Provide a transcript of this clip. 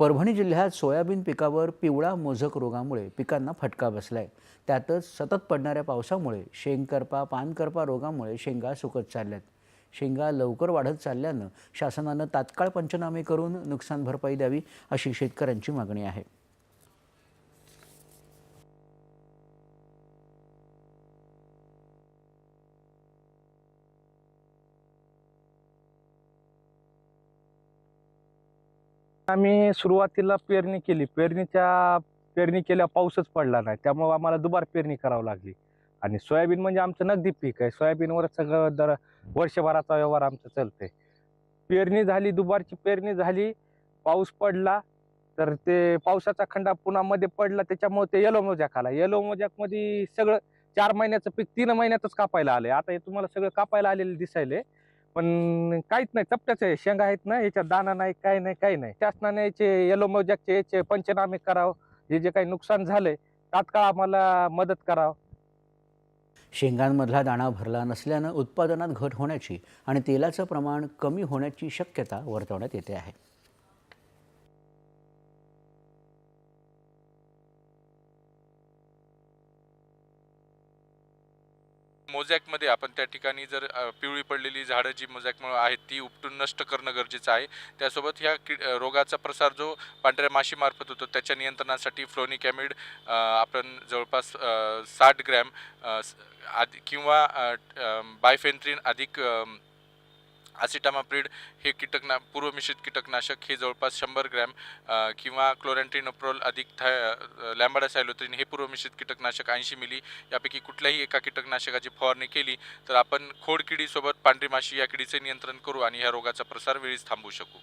परभणी जिल्ह्यात सोयाबीन पिकावर पिवळा मोझक रोगामुळे पिकांना फटका बसलाय. त्यातच सतत पडणाऱ्या पावसामुळे शेंगकरपा पानकरपा रोगामुळे शेंगा सुकत चालल्यात. शेंगा लवकर वाढत चालल्यानं शासनानं तात्काळ पंचनामे करून नुकसान भरपाई द्यावी अशी शेतकऱ्यांची मागणी आहे. आम्ही सुरुवातीला पेरणी केली. पेरणीच्या पेरणी केल्या पाऊसच पडला नाही. त्यामुळे आम्हाला दुबार पेरणी करावी लागली. आणि सोयाबीन म्हणजे आमचं नगदी पीक आहे. सोयाबीनवर सगळं दर वर्षभराचा व्यवहार आमचा चालतंय. पेरणी झाली दुबारची पेरणी झाली पाऊस पडला तर ते पावसाचा खंडा पुन्हा मध्ये पडला त्याच्यामुळे ते येलो मोजॅक आला. येलो मोजॅकमध्ये सगळं चार महिन्याचं पीक तीन महिन्यातच कापायला आलंय. आता हे तुम्हाला सगळं कापायला आलेलं दिसायले पण काहीच नाही चपट्याच आहे शेंगा आहेत ना याच्यात दाना नाही काय नाही काही नाही. शासनाने याचे येलो मोजॅकचे याचे पंचनामे करावं हे जे काही नुकसान झालंय तात्काळ आम्हाला मदत करावं. शेंगांमधला दाणा भरला नसल्यानं उत्पादनात घट होण्याची आणि तेलाचं प्रमाण कमी होण्याची शक्यता वर्तवण्यात येते आहे. मोझॅकमध्ये आपण त्या ठिकाणी जर पिवळी पडलेली झाडं जी मोजॅकमुळे आहेत ती उपटून नष्ट करणं गरजेचं आहे. त्यासोबत ह्या किड रोगाचा प्रसार जो पांढऱ्या माशीमार्फत होतो त्याच्या नियंत्रणासाठी फ्लोनिकॅमिड अ, आपण जवळपास साठ ग्रॅम अ, आधी किंवा अ, अधिक अ, हे कीटकना पूर्वमिश्रित कीटकनाशक हे जवळपास शंभर ग्रॅम किंवा क्लोरॅन्ट्रिनोप्रोल अधिक थाय लॅम्बाडासायलोथ्रिन हे पूर्वमिश्रित कीटकनाशक ऐंशी मिली यापैकी कुठल्याही एका कीटकनाशकाची फवारणी केली तर आपण खोडकिडीसोबत पांढरी माशी या किडीचे नियंत्रण करू आणि ह्या रोगाचा प्रसार वेळीच थांबवू शकू.